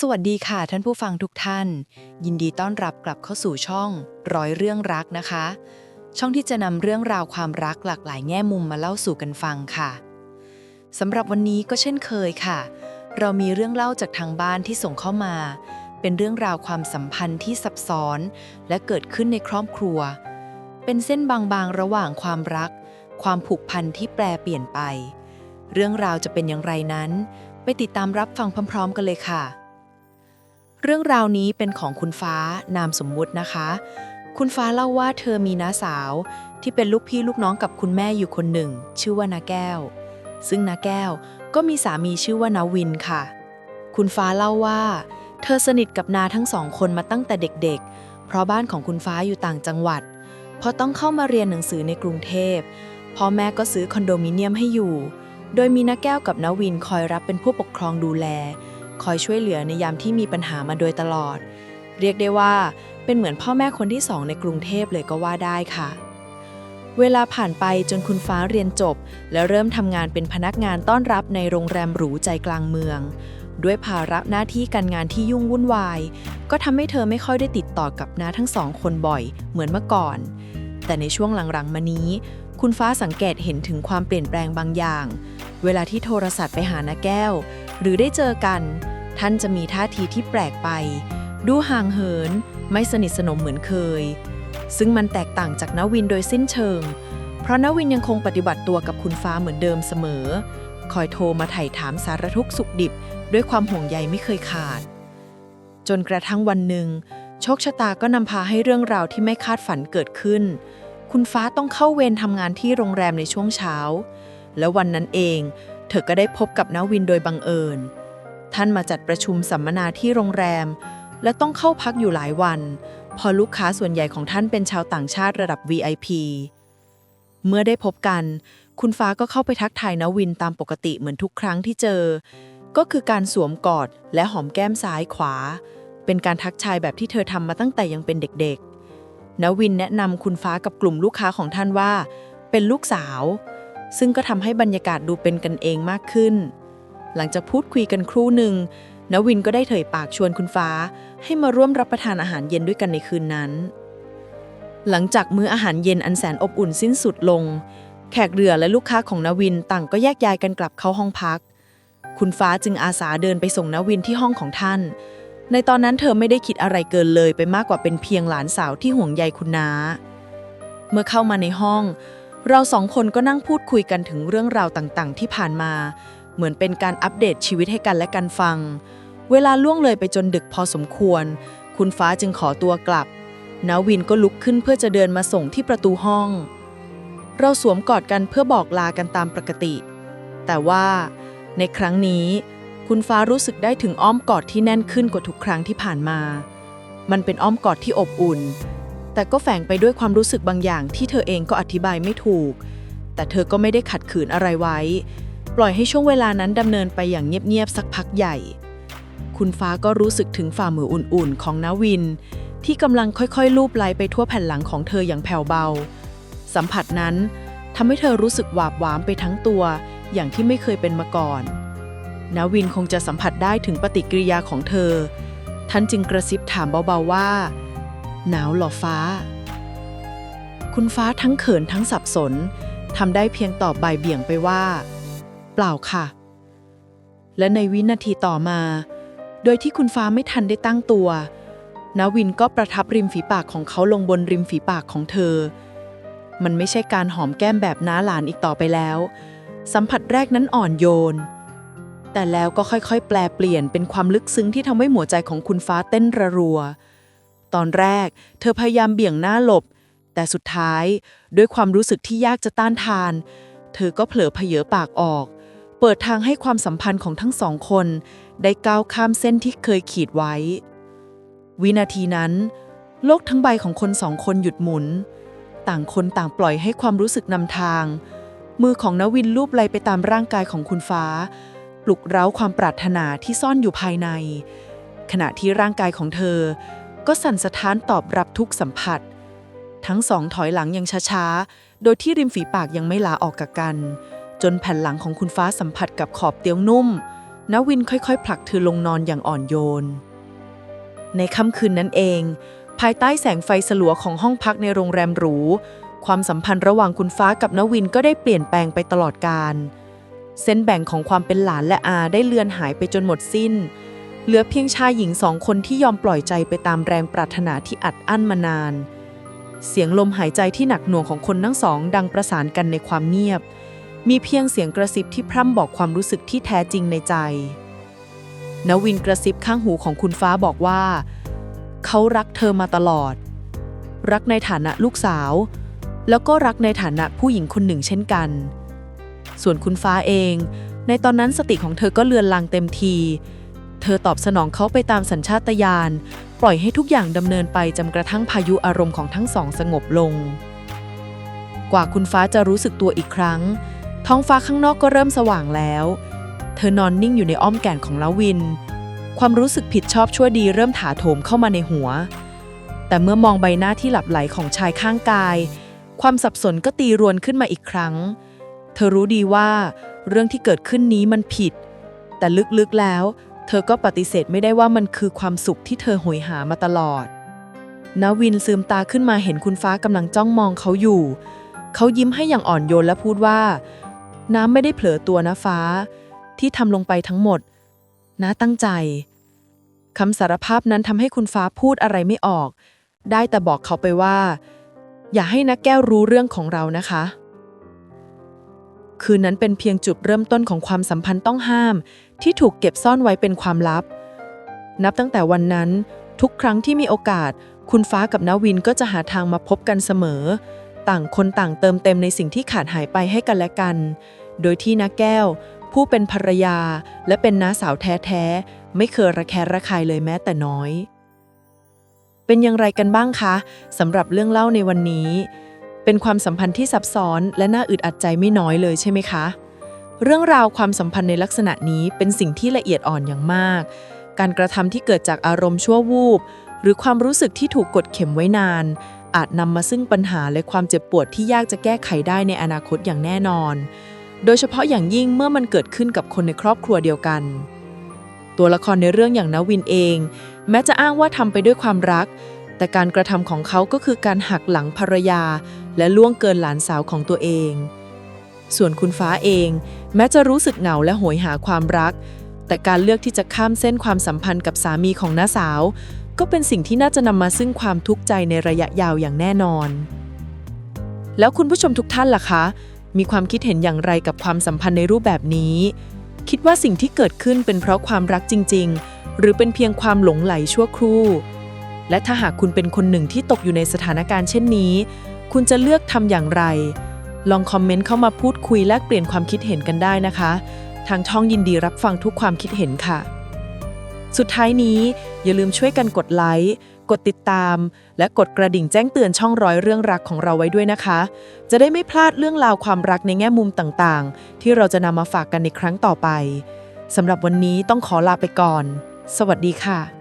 สวัสดีค่ะท่านผู้ฟังทุกท่าน ยินดีต้อนรับกลับเข้าสู่ช่องร้อยเรื่องรักนะคะ ช่องที่จะนำเรื่องราวความรักหลากหลายแง่มุมมาเล่าสู่กันฟังค่ะสำหรับวันนี้ก็เช่นเคยค่ะ เรามีเรื่องเล่าจากทางบ้านที่ส่งเข้ามา เป็นเรื่องราวความสัมพันธ์ที่ซับซ้อน และเกิดขึ้นในครอบครัว เป็นเส้นบางๆระหว่างความรัก ความผูกพันที่แปรเปลี่ยนไป เรื่องราวจะเป็นอย่างไรนั้น ไปติดตามรับฟังพร้อม ๆ กันเลยค่ะ เรื่องราวนี้เป็นของคุณฟ้านามสมมุตินะคะ คุณฟ้าเล่าว่าเธอมีน้าสาวที่เป็นลูกพี่ลูกน้องกับคุณแม่อยู่คนหนึ่ง ชื่อว่านาแก้ว ซึ่งนาแก้วก็มีสามีชื่อว่านาวินค่ะ คุณฟ้าเล่าว่า เธอสนิทกับนาทั้งสองคนมาตั้งแต่เด็กๆ เพราะบ้านของคุณฟ้าอยู่ต่างจังหวัดพอต้องเข้ามาเรียนหนังสือในกรุงเทพพ่อแม่ก็ซื้อคอนโดมิเนียมให้อยู่ โดยมีนาแก้วกับนาวินคอยรับเป็นผู้ปกครองดูแล คอยช่วยเหลือในยามที่มีปัญหามาโดยตลอด เรียกได้ว่าเป็นเหมือนพ่อแม่คนที่สองในกรุงเทพเลยก็ว่าได้ค่ะ เวลาผ่านไปจนคุณฟ้าเรียนจบ และเริ่มทำงานเป็นพนักงานต้อนรับในโรงแรมหรูใจกลางเมือง ด้วยภาระหน้าที่การงานที่ยุ่งวุ่นวาย ก็ทำให้เธอไม่ค่อยได้ติดต่อกับน้าทั้งสองคนบ่อย เหมือนเมื่อก่อน แต่ในช่วงหลังๆมานี้ คุณฟ้าสังเกตเห็นถึงความเปลี่ยนแปลงบางอย่าง เวลาที่โทรศัพท์ไปหาน้าแก้ว หรือได้เจอกัน ท่านจะมีท่าทีที่แปลกไป ดูห่างเหิน ไม่สนิทสนมเหมือนเคย ซึ่งมันแตกต่างจากนวินโดยสิ้นเชิง เพราะนวินยังคงปฏิบัติตัวกับคุณฟ้าเหมือนเดิมเสมอ คอยโทรมาไถ่ถามสารทุกข์สุขดิบ ด้วยความห่วงใยไม่เคยขาด จนกระทั่งวันหนึ่ง โชคชะตาก็นำพาให้เรื่องราวที่ไม่คาดฝันเกิดขึ้น คุณฟ้าต้องเข้าเวรทำงานที่โรงแรมในช่วงเช้า แล้ววันนั้นเอง เธอก็ได้พบกับนวินโดยบังเอิญ ท่านมาจัดประชุมสัมมนาที่โรงแรม และต้องเข้าพักอยู่หลายวัน พอลูกค้าส่วนใหญ่ของท่านเป็นชาวต่างชาติระดับ VIP เมื่อได้พบกัน คุณฟ้าก็เข้าไปทักทายนวินตามปกติเหมือนทุกครั้งที่เจอ ก็คือการสวมกอดและหอมแก้มซ้ายขวา เป็นการทักทายแบบที่เธอทำมาตั้งแต่ยังเป็นเด็กๆนวินแนะนำคุณฟ้ากับกลุ่มลูกค้าของท่านว่า เป็นลูกสาว ซึ่งก็ทำให้บรรยากาศดูเป็นกันเองมากขึ้น หลังจากพูดคุยกันครู่หนึ่งนวินก็ได้เถยปากชวนคุณฟ้า ให้มาร่วมรับประทานอาหารเย็นด้วยกันในคืนนั้น หลังจากมื้ออาหารเย็นอันแสนอบอุ่นสิ้นสุดลง แขกเรือและลูกค้าของนวินต่างก็แยกย้ายกันกลับเข้าห้องพัก คุณฟ้าจึงอาสาเดินไปส่งนวินที่ห้องของท่าน ในตอนนั้นเธอไม่ได้คิดอะไรเกินเลยไปมากกว่าเป็นเพียงหลานสาวที่ห่วงใยคุณน้า เมื่อเข้ามาในห้อง เราสองคนก็นั่งพูดคุยกันถึงเรื่องราวต่างๆ ที่ผ่านมา เหมือนเป็นการอัปเดตชีวิตให้กันและกันฟัง เวลาล่วงเลยไปจนดึกพอสมควร คุณฟ้าจึงขอตัวกลับนาวินก็ลุกขึ้นเพื่อจะเดินมาส่งที่ประตูห้อง เราสวมกอดกันเพื่อบอกลากันตามปกติ แต่ว่าในครั้งนี้ คุณฟ้ารู้สึกได้ถึงอ้อมกอดที่แน่นขึ้นกว่าทุกครั้งที่ผ่านมา มันเป็นอ้อมกอดที่อบอุ่น แต่ก็แฝงไปด้วยความรู้สึกบางอย่างที่เธอเองก็อธิบายไม่ถูก แต่เธอก็ไม่ได้ขัดขืนอะไรไว้ ปล่อยให้ช่วงเวลานั้นดำเนินไปอย่างเงียบๆสักพักใหญ่ คุณฟ้าก็รู้สึกถึงฝ่ามืออุ่นๆ ของนาวิน ที่กำลังค่อยๆลูบไล้ไปทั่วแผ่นหลังของเธออย่างแผ่วเบา สัมผัสนั้นทำให้เธอรู้สึกหวาบหวามไปทั้งตัว อย่างที่ไม่เคยเป็นมาก่อนนาวินคงจะสัมผัสได้ถึงปฏิกิริยาของเธอ ท่านจึงกระซิบถามเบาๆว่า หนาวหรอฟ้า คุณฟ้าทั้งเขินทั้งสับสนทำได้เพียงตอบบ่ายเบี่ยงไปว่า เปล่าค่ะ และในวินาทีต่อมา โดยที่คุณฟ้าไม่ทันได้ตั้งตัวนาวินก็ประทับริมฝีปากของเขาลงบนริมฝีปากของเธอ มันไม่ใช่การหอมแก้มแบบน้าหลานอีกต่อไปแล้ว สัมผัสแรกนั้นอ่อนโยน แต่แล้วก็ค่อยๆ แปลเปลี่ยนเป็นความลึกซึ้งที่ทำให้หัวใจของคุณฟ้าเต้นระรัว ตอนแรก เธอพยายามเบี่ยงหน้าหลบ แต่สุดท้ายด้วยความรู้สึกที่ยากจะต้านทาน เธอก็เผลอเพเยปากออก เปิดทางให้ความสัมพันธ์ของทั้งสองคน ได้ก้าวข้ามเส้นที่เคยขีดไว้ วินาทีนั้น โลกทั้งใบของคนสองคนหยุดหมุน ต่างคนต่างปล่อยให้ความรู้สึกนำทาง มือของนวินลูบไลไปตามร่างกายของคุณฟ้า ปลุกเร้าความปรารถนาที่ซ่อนอยู่ภายในขณะที่ร่างกายของเธอ ก็สั่นสะท้านตอบรับทุกสัมผัส ทั้งสองถอยหลังอย่างช้าๆ โดยที่ริมฝีปากยังไม่ลาออกกับกัน จนแผ่นหลังของคุณฟ้าสัมผัสกับขอบเตียงนุ่มนวินค่อยๆ ผลักเธอลงนอนอย่างอ่อนโยน ในค่ำคืนนั้นเอง ภายใต้แสงไฟสลัวของห้องพักในโรงแรมหรู ความสัมพันธ์ระหว่างคุณฟ้ากับนวินก็ได้เปลี่ยนแปลงไปตลอดกาลเส้นแบ่งของความเป็นหลานและอาได้เลือนหายไปจนหมดสิ้น เหลือเพียงชายหญิงสองคนที่ยอมปล่อยใจไปตามแรงปรารถนาที่อัดอั้นมานาน เสียงลมหายใจที่หนักหน่วงของคนทั้งสอง ดังประสานกันในความเงียบ มีเพียงเสียงกระซิบที่พร่ำบอกความรู้สึกที่แท้จริงในใจ นวินกระซิบข้างหูของคุณฟ้าบอกว่า เขารักเธอมาตลอด รักในฐานะลูกสาว แล้วก็รักในฐานะผู้หญิงคนหนึ่งเช่นกัน ส่วนคุณฟ้าเอง ในตอนนั้นสติของเธอก็เลือนลางเต็มที เธอตอบสนองเขาไปตามสัญชาตญาณ ปล่อยให้ทุกอย่างดำเนินไปจนกระทั่งพายุอารมณ์ของทั้งสองสงบลง กว่าคุณฟ้าจะรู้สึกตัวอีกครั้ง ท้องฟ้าข้างนอกก็เริ่มสว่างแล้ว เธอนอนนิ่งอยู่ในอ้อมแก่นของละวิน ความรู้สึกผิดชอบชั่วดีเริ่มถาโถมเข้ามาในหัว แต่เมื่อมองใบหน้าที่หลับไหลของชายข้างกาย ความสับสนก็ตีรวนขึ้นมาอีกครั้ง เธอรู้ดีว่าเรื่องที่เกิดขึ้นนี้มันผิด แต่ลึกๆแล้ว เธอก็ปฏิเสธไม่ได้ว่ามันคือความสุขที่เธอโหยหามาตลอดนวินลืมตาขึ้นมาเห็นคุณฟ้ากำลังจ้องมองเขาอยู่ เขายิ้มให้อย่างอ่อนโยนและพูดว่า น้ำไม่ได้เผลอตัวนะฟ้า ที่ทำลงไปทั้งหมด น้าตั้งใจคำสารภาพนั้นทำให้คุณฟ้าพูดอะไรไม่ออก ได้แต่บอกเขาไปว่า อย่าให้นักแก้วรู้เรื่องของเรานะคะ คืนนั้นเป็นเพียงจุดเริ่มต้นของความสัมพันธ์ต้องห้าม ที่ถูกเก็บซ่อนไว้เป็นความลับ นับตั้งแต่วันนั้น ทุกครั้งที่มีโอกาส คุณฟ้ากับนาวินก็จะหาทางมาพบกันเสมอ ต่างคนต่างเติมเต็มในสิ่งที่ขาดหายไปให้กันและกัน โดยที่นาแก้ว ผู้เป็นภรรยา และเป็นน้าสาวแท้ๆ ไม่เคยระแคะระคายเลยแม้แต่น้อย เป็นอย่างไรกันบ้างคะสำหรับเรื่องเล่าในวันนี้ เป็นความสัมพันธ์ที่ซับซ้อนและน่าอึดอัดใจไม่น้อยเลยใช่ไหมคะ เรื่องราวความสัมพันธ์ในลักษณะนี้เป็นสิ่งที่ละเอียดอ่อนอย่างมาก การกระทำที่เกิดจากอารมณ์ชั่ววูบ หรือความรู้สึกที่ถูกกดเข็มไว้นาน อาจนำมาซึ่งปัญหาและความเจ็บปวดที่ยากจะแก้ไขได้ในอนาคตอย่างแน่นอน โดยเฉพาะอย่างยิ่งเมื่อมันเกิดขึ้นกับคนในครอบครัวเดียวกัน ตัวละครในเรื่องอย่างนวินเอง แม้จะอ้างว่าทำไปด้วยความรัก แต่การกระทำของเขาก็คือการหักหลังภรรยา และล่วงเกินหลานสาวของตัวเอง ส่วนคุณฟ้าเอง แม้จะรู้สึกเหงาและโหยหาความรัก แต่การเลือกที่จะข้ามเส้นความสัมพันธ์กับสามีของน้าสาว ก็เป็นสิ่งที่น่าจะนำมาซึ่งความทุกข์ใจในระยะยาวอย่างแน่นอน แล้วคุณผู้ชมทุกท่านล่ะคะ มีความคิดเห็นอย่างไรกับความสัมพันธ์ในรูปแบบนี้ คิดว่าสิ่งที่เกิดขึ้นเป็นเพราะความรักจริง ๆ หรือเป็นเพียงความหลงไหลชั่วครู่ และถ้าหากคุณเป็นคนหนึ่งที่ตกอยู่ในสถานการณ์เช่นนี้ คุณจะเลือกทำอย่างไร ลองคอมเมนต์เข้ามาพูดคุยแลกเปลี่ยนความคิดเห็นกันได้นะคะ ทางช่องยินดีรับฟังทุกความคิดเห็นค่ะ สุดท้ายนี้อย่าลืมช่วยกันกดไลค์ กดติดตาม และกดกระดิ่งแจ้งเตือนช่องร้อยเรื่องรักของเราไว้ด้วยนะคะ จะได้ไม่พลาดเรื่องราวความรักในแง่มุมต่างๆ ที่เราจะนำมาฝากกันในครั้งต่อไปสำหรับวันนี้ต้องขอลาไปก่อน สวัสดีค่ะ